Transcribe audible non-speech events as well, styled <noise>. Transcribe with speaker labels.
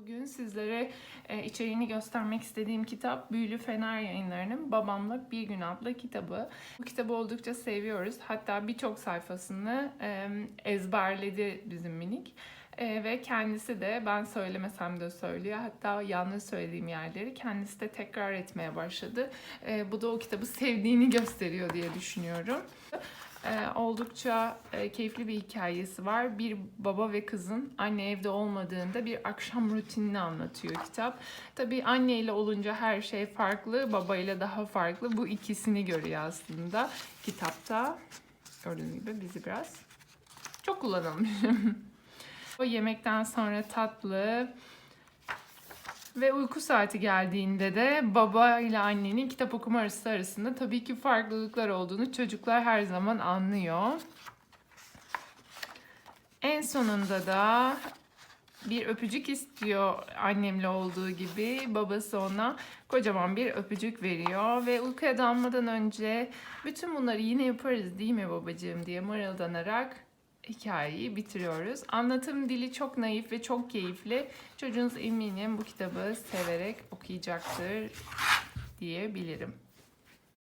Speaker 1: Bugün sizlere e, içeriğini göstermek istediğim kitap Büyülü Fener Yayınları'nın Babamla Bir Gün adlı kitabı. Bu kitabı oldukça seviyoruz. Hatta birçok sayfasını e, ezberledi bizim minik. E, ve kendisi de ben söylemesem de söylüyor. Hatta yanlış söylediğim yerleri kendisi de tekrar etmeye başladı. E, bu da o kitabı sevdiğini gösteriyor diye düşünüyorum. Ee, oldukça e, keyifli bir hikayesi var. Bir baba ve kızın anne evde olmadığında bir akşam rutinini anlatıyor kitap. Tabii anne ile olunca her şey farklı, baba ile daha farklı. Bu ikisini görüyor aslında kitapta. Gördüğünüz gibi bizi biraz çok kullanılmış. <laughs> o yemekten sonra tatlı, ve uyku saati geldiğinde de baba ile annenin kitap okuma arası arasında tabii ki farklılıklar olduğunu çocuklar her zaman anlıyor. En sonunda da bir öpücük istiyor annemle olduğu gibi. Babası ona kocaman bir öpücük veriyor ve uykuya dalmadan önce bütün bunları yine yaparız değil mi babacığım diye mırıldanarak hikayeyi bitiriyoruz. Anlatım dili çok naif ve çok keyifli. Çocuğunuz eminim bu kitabı severek okuyacaktır diyebilirim.